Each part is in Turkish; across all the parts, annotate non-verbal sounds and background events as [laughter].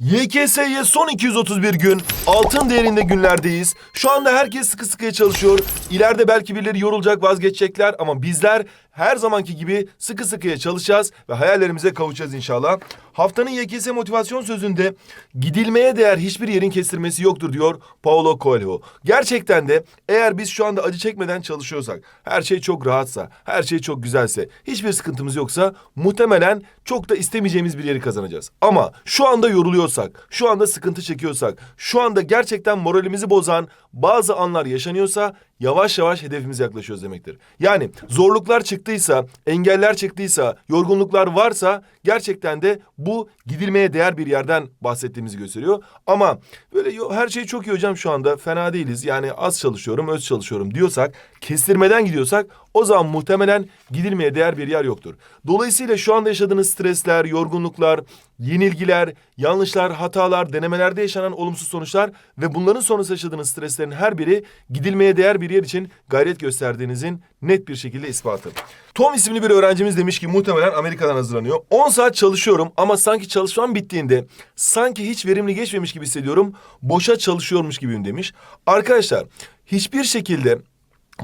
YKS'ye son 231 gün, altın değerinde günlerdeyiz. Şu anda herkes sıkı sıkıya çalışıyor. İleride belki birileri yorulacak, vazgeçecekler ama bizler her zamanki gibi sıkı sıkıya çalışacağız ve hayallerimize kavuşacağız inşallah. Haftanın YKS motivasyon sözünde gidilmeye değer hiçbir yerin kestirmesi yoktur diyor Paulo Coelho. Gerçekten de eğer biz şu anda acı çekmeden çalışıyorsak, her şey çok rahatsa, her şey çok güzelse, hiçbir sıkıntımız yoksa muhtemelen çok da istemeyeceğimiz bir yeri kazanacağız. Ama şu anda yoruluyorsak, şu anda sıkıntı çekiyorsak, şu anda gerçekten moralimizi bozan bazı anlar yaşanıyorsa yavaş yavaş hedefimize yaklaşıyoruz demektir. Yani zorluklar çıktıysa, engeller çıktıysa, yorgunluklar varsa gerçekten de bu gidilmeye değer bir yerden bahsettiğimizi gösteriyor. Ama böyle "Yo, her şey çok iyi hocam şu anda fena değiliz. Yani az çalışıyorum, öz çalışıyorum diyorsak, kestirmeden gidiyorsak o zaman muhtemelen gidilmeye değer bir yer yoktur. Dolayısıyla şu anda yaşadığınız stresler, yorgunluklar, yenilgiler, yanlışlar, hatalar, denemelerde yaşanan olumsuz sonuçlar ve bunların sonrası yaşadığınız streslerin her biri gidilmeye değer bir yer için gayret gösterdiğinizin net bir şekilde ispatı. Tom isimli bir öğrencimiz demiş ki muhtemelen Amerika'dan hazırlanıyor. 10 saat çalışıyorum ama sanki çalışmam bittiğinde sanki hiç verimli geçmemiş gibi hissediyorum. Boşa çalışıyormuş gibiyim demiş. Arkadaşlar hiçbir şekilde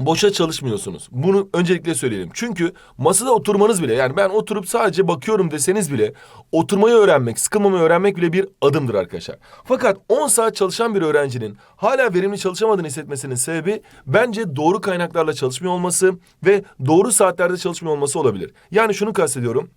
boşa çalışmıyorsunuz. Bunu öncelikle söyleyelim. Çünkü masada oturmanız bile yani ben oturup sadece bakıyorum deseniz bile oturmayı öğrenmek, sıkılmamayı öğrenmek bile bir adımdır arkadaşlar. Fakat 10 saat çalışan bir öğrencinin hala verimli çalışamadığını hissetmesinin sebebi bence doğru kaynaklarla çalışmıyor olması ve doğru saatlerde çalışmıyor olması olabilir. Yani şunu kastediyorum.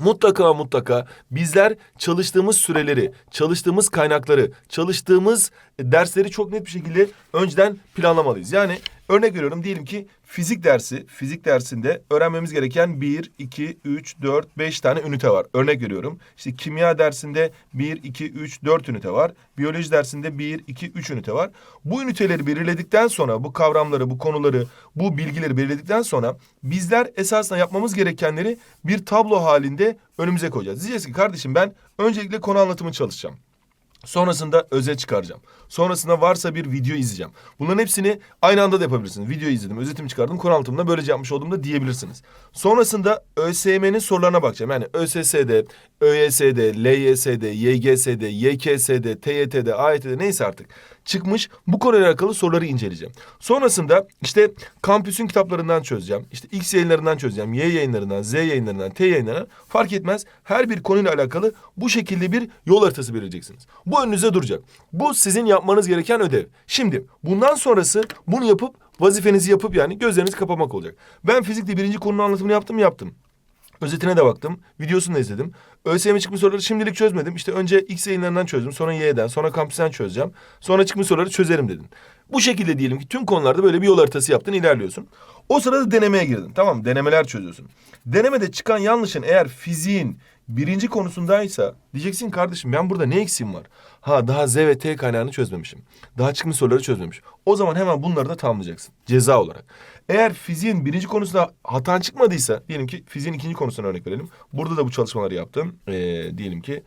Mutlaka mutlaka bizler çalıştığımız süreleri, çalıştığımız kaynakları, çalıştığımız dersleri çok net bir şekilde önceden planlamalıyız. Yani örnek veriyorum diyelim ki fizik dersi, fizik dersinde öğrenmemiz gereken 1, 2, 3, 4, 5 tane ünite var. Örnek veriyorum. İşte kimya dersinde 1, 2, 3, 4 ünite var. Biyoloji dersinde 1, 2, 3 ünite var. Bu üniteleri belirledikten sonra bu kavramları, bu konuları, bu bilgileri belirledikten sonra bizler esasında yapmamız gerekenleri bir tablo halinde önümüze koyacağız. Diyeceğiz ki kardeşim ben öncelikle konu anlatımı çalışacağım. Sonrasında özet çıkaracağım. Sonrasında varsa bir video izleyeceğim. Bunların hepsini aynı anda da yapabilirsiniz. Video izledim, özetimi çıkardım, konu anlatımında böylece yapmış olduğumda diyebilirsiniz. Sonrasında ÖSYM'nin sorularına bakacağım. Yani ÖSS'de, ÖYS'de, LYS'de, YGS'de, YKS'de, TYT'de, AYT'de neyse artık çıkmış bu konuyla alakalı soruları inceleyeceğim. Sonrasında işte kampüsün kitaplarından çözeceğim. İşte X yayınlarından çözeceğim. Y yayınlarından, Z yayınlarından, T yayınlarından fark etmez. Her bir konuyla alakalı bu şekilde bir yol haritası belirleyeceksiniz. Bu önünüze duracak. Bu sizin yapmanız gereken ödev. Şimdi bundan sonrası bunu yapıp vazifenizi yapıp yani gözlerinizi kapamak olacak. Ben fizikte birinci konunun anlatımını yaptım yaptım. Özetine de baktım. Videosunu da izledim. ÖSYM çıkmış soruları şimdilik çözmedim. İşte önce X yayınlarından çözdüm. Sonra Y'den, sonra kampüsten çözeceğim. Sonra çıkmış soruları çözerim dedim. Bu şekilde diyelim ki tüm konularda böyle bir yol haritası yaptın, ilerliyorsun. O sırada denemeye girdin. Tamam? Denemeler çözüyorsun. Denemede çıkan yanlışın eğer fiziğin birinci konusundaysa diyeceksin kardeşim ben burada ne eksiğim var? Ha daha Z ve T kaynağını çözmemişim. Daha çıkmış soruları çözmemiş. O zaman hemen bunları da tamamlayacaksın ceza olarak. Eğer fiziğin birinci konusunda hatan çıkmadıysa diyelim ki fiziğin ikinci konusuna örnek verelim. Burada da bu çalışmaları yaptım. Ee, diyelim ki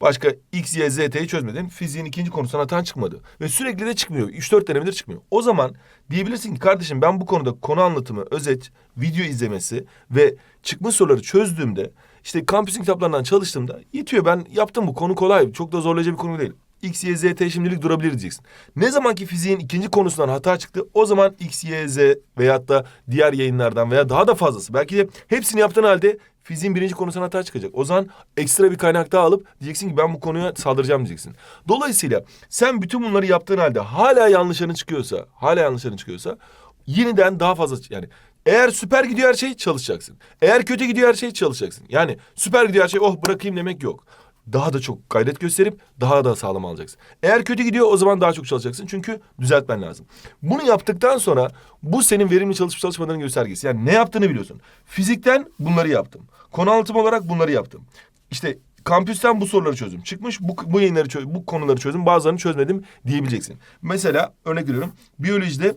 başka X, Y, Z, T'yi çözmedin. Fiziğin ikinci konusundan hatan çıkmadı. Ve sürekli de çıkmıyor. 3-4 denemedir çıkmıyor. O zaman diyebilirsin ki kardeşim ben bu konuda konu anlatımı, özet, video izlemesi ve çıkmış soruları çözdüğümde işte kampüsün kitaplarından çalıştığımda yetiyor. Ben yaptım bu konu kolay. Çok da zorlayıcı bir konu değil. X, Y, Z, T şimdilik durabilir diyeceksin. Ne zaman ki fiziğin ikinci konusundan hata çıktı o zaman X, Y, Z veyahut da diğer yayınlardan veya daha da fazlası. Belki de hepsini yaptığın halde fiziğin birinci konusundan hata çıkacak. O zaman ekstra bir kaynak daha alıp diyeceksin ki ben bu konuya saldıracağım diyeceksin. Dolayısıyla sen bütün bunları yaptığın halde hala yanlışların çıkıyorsa, hala yanlışların çıkıyorsa yeniden daha fazla yani eğer süper gidiyor her şey çalışacaksın. Eğer kötü gidiyor her şey çalışacaksın. Yani süper gidiyor her şey oh bırakayım demek yok. Daha da çok gayret gösterip daha da sağlam alacaksın. Eğer kötü gidiyor o zaman daha çok çalışacaksın. Çünkü düzeltmen lazım. Bunu yaptıktan sonra bu senin verimli çalışıp çalışmadığının göstergesi. Yani ne yaptığını biliyorsun. Fizikten bunları yaptım. Konu anlatım olarak bunları yaptım. İşte kampüsten bu soruları çözdüm. Çıkmış bu, bu yayınları çözdüm, bu konuları çözdüm. Bazılarını çözmedim diyebileceksin. Mesela örnek veriyorum. Biyolojide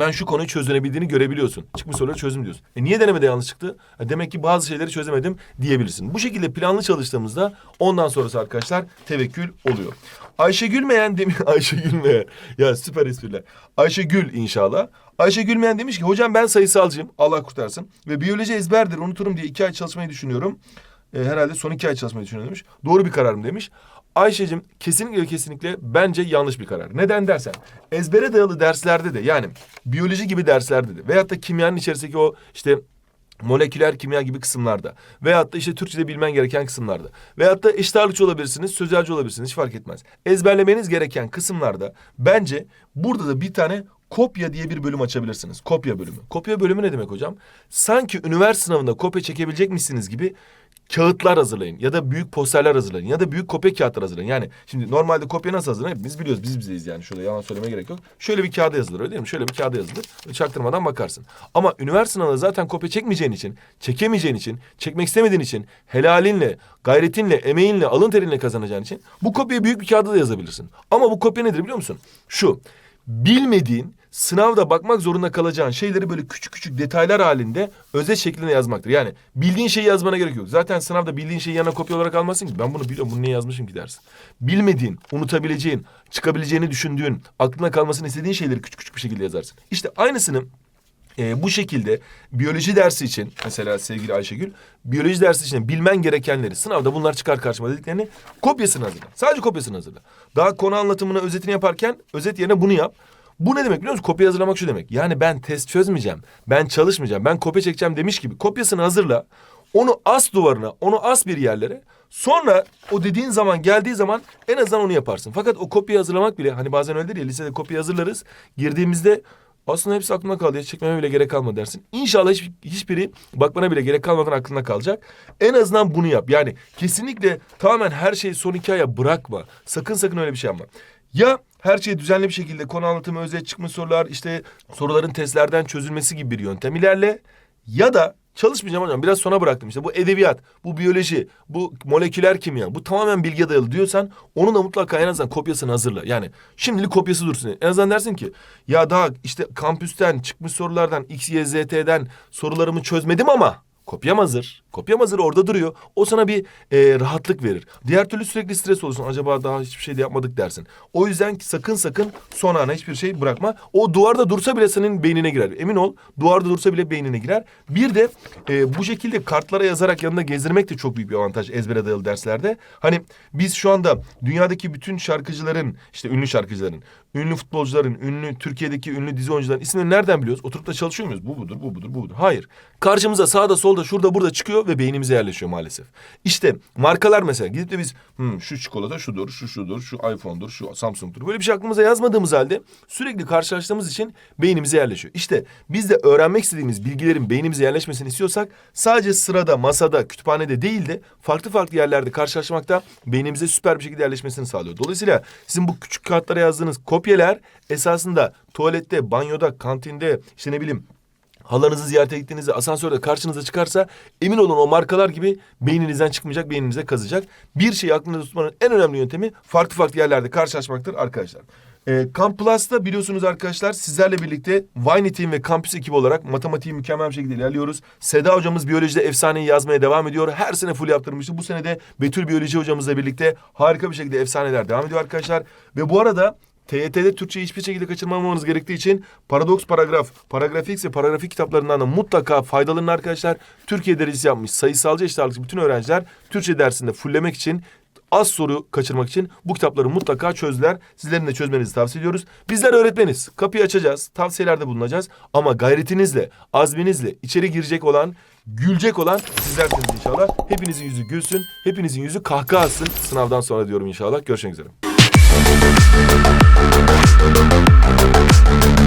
ben şu konuyu çözülebildiğini görebiliyorsun. Çıkmış soruları çözdüm diyorsun. E niye denemede yanlış çıktı? E demek ki bazı şeyleri çözemedim diyebilirsin. Bu şekilde planlı çalıştığımızda ondan sonrası arkadaşlar tevekkül oluyor. Ayşe Gülmeyen demiş... [laughs] Ayşe Gülmeyen. Ya süper espriler. Ayşe Gül inşallah. Ayşe Gülmeyen demiş ki hocam ben sayısalcıyım. Allah kurtarsın. Ve biyoloji ezberdir unuturum diye iki ay çalışmayı düşünüyorum. E, herhalde son iki ay çalışmayı düşünüyorum demiş. Doğru bir kararım demiş. Ayşe'cim kesinlikle kesinlikle bence yanlış bir karar. Neden dersen ezbere dayalı derslerde de yani biyoloji gibi derslerde de veyahut da kimyanın içerisindeki o işte moleküler kimya gibi kısımlarda veyahut da işte Türkçe'de bilmen gereken kısımlarda veyahut da eşit ağırlıkçı olabilirsiniz, sözelci olabilirsiniz hiç fark etmez. Ezberlemeniz gereken kısımlarda bence burada da bir tane kopya diye bir bölüm açabilirsiniz. Kopya bölümü. Kopya bölümü ne demek hocam? Sanki üniversite sınavında kopya çekebilecekmişsiniz gibi kağıtlar hazırlayın ya da büyük posterler hazırlayın ya da büyük kopya kağıtları hazırlayın. Yani şimdi normalde kopya nasıl hazırlanır hepimiz biliyoruz biz bizeyiz yani şurada yalan söylemeye gerek yok. Şöyle bir kağıda yazılır öyle değil mi? Şöyle bir kağıda yazılır çaktırmadan bakarsın. Ama üniversite sınavında zaten kopya çekmeyeceğin için, çekemeyeceğin için, çekmek istemediğin için helalinle, gayretinle, emeğinle, alın terinle kazanacağın için bu kopyayı büyük bir kağıda da yazabilirsin. Ama bu kopya nedir biliyor musun? Şu bilmediğin sınavda bakmak zorunda kalacağın şeyleri böyle küçük küçük detaylar halinde özet şeklinde yazmaktır. Yani bildiğin şeyi yazmana gerek yok. Zaten sınavda bildiğin şeyi yanına kopya olarak almazsın ki. Ben bunu biliyorum, bunu niye yazmışım ki dersin. Bilmediğin, unutabileceğin, çıkabileceğini düşündüğün, aklına kalmasını istediğin şeyleri küçük küçük bir şekilde yazarsın. İşte aynısını e, bu şekilde biyoloji dersi için mesela sevgili Ayşegül biyoloji dersi için bilmen gerekenleri sınavda bunlar çıkar karşıma dediklerini kopyasını hazırla. Sadece kopyasını hazırla. Daha konu anlatımını özetini yaparken özet yerine bunu yap. Bu ne demek biliyor musun? Kopya hazırlamak şu demek. Yani ben test çözmeyeceğim. Ben çalışmayacağım. Ben kopya çekeceğim demiş gibi kopyasını hazırla. Onu as duvarına, onu as bir yerlere. Sonra o dediğin zaman geldiği zaman en azından onu yaparsın. Fakat o kopya hazırlamak bile hani bazen öyledir ya lisede kopya hazırlarız. Girdiğimizde aslında hepsi aklımda kaldı. Hiç çekmeme bile gerek kalmadı dersin. İnşallah hiç, hiçbiri bakmana bile gerek kalmadan aklında kalacak. En azından bunu yap. Yani kesinlikle tamamen her şeyi son iki bırakma. Sakın sakın öyle bir şey yapma. Ya her şey düzenli bir şekilde konu anlatımı, özet çıkmış sorular, işte soruların testlerden çözülmesi gibi bir yöntem ilerle. Ya da çalışmayacağım hocam biraz sona bıraktım işte bu edebiyat, bu biyoloji, bu moleküler kimya, bu tamamen bilgiye dayalı diyorsan onun da mutlaka en azından kopyasını hazırla. Yani şimdilik kopyası dursun. En azından dersin ki ya daha işte kampüsten çıkmış sorulardan X, Y, Z, T'den sorularımı çözmedim ama Kopyam hazır. Kopyam hazır orada duruyor. O sana bir e, rahatlık verir. Diğer türlü sürekli stres olursun. Acaba daha hiçbir şey de yapmadık dersin. O yüzden sakın sakın son ana hiçbir şey bırakma. O duvarda dursa bile senin beynine girer. Emin ol duvarda dursa bile beynine girer. Bir de e, bu şekilde kartlara yazarak yanında gezdirmek de çok büyük bir avantaj ezbere dayalı derslerde. Hani biz şu anda dünyadaki bütün şarkıcıların işte ünlü şarkıcıların, ünlü futbolcuların, ünlü Türkiye'deki ünlü dizi oyuncuların isimlerini nereden biliyoruz? Oturup da çalışıyor muyuz? Bu budur, bu budur, bu budur. Hayır. Karşımıza sağda solda şurada burada çıkıyor ve beynimize yerleşiyor maalesef. İşte markalar mesela gidip de biz "Hmm, şu çikolata şudur, şu şudur, şu iPhone'dur, şu Samsung'dur. Böyle bir şey aklımıza yazmadığımız halde sürekli karşılaştığımız için beynimize yerleşiyor. İşte biz de öğrenmek istediğimiz bilgilerin beynimize yerleşmesini istiyorsak sadece sırada, masada, kütüphanede değil de farklı farklı yerlerde karşılaşmakta beynimize süper bir şekilde yerleşmesini sağlıyor. Dolayısıyla sizin bu küçük kağıtlara yazdığınız kopyalar esasında tuvalette, banyoda, kantinde işte ne bileyim halanızı ziyarete gittiğinizde asansörde karşınıza çıkarsa emin olun o markalar gibi beyninizden çıkmayacak, beyninize kazıyacak. Bir şeyi aklınızda tutmanın en önemli yöntemi farklı farklı yerlerde karşılaşmaktır arkadaşlar. Ee, Camp Plus'ta biliyorsunuz arkadaşlar sizlerle birlikte Vine Team ve Campus ekibi olarak matematiği mükemmel bir şekilde ilerliyoruz. Seda hocamız biyolojide efsaneyi yazmaya devam ediyor. Her sene full yaptırmıştı. Bu sene de Betül Biyoloji hocamızla birlikte harika bir şekilde efsaneler devam ediyor arkadaşlar. Ve bu arada TYT'de Türkçeyi hiçbir şekilde kaçırmamanız gerektiği için Paradoks Paragraf, Paragraf X ve Paragrafik kitaplarından da mutlaka faydalanın arkadaşlar. Türkiye derecesi yapmış sayısalcı eşit bütün öğrenciler Türkçe dersinde fulllemek için az soru kaçırmak için bu kitapları mutlaka çözdüler. Sizlerin de çözmenizi tavsiye ediyoruz. Bizler öğretmeniz. Kapıyı açacağız. Tavsiyelerde bulunacağız. Ama gayretinizle, azminizle içeri girecek olan, gülecek olan sizlersiniz inşallah. Hepinizin yüzü gülsün. Hepinizin yüzü kahkahasın. Sınavdan sonra diyorum inşallah. Görüşmek üzere. Thank you.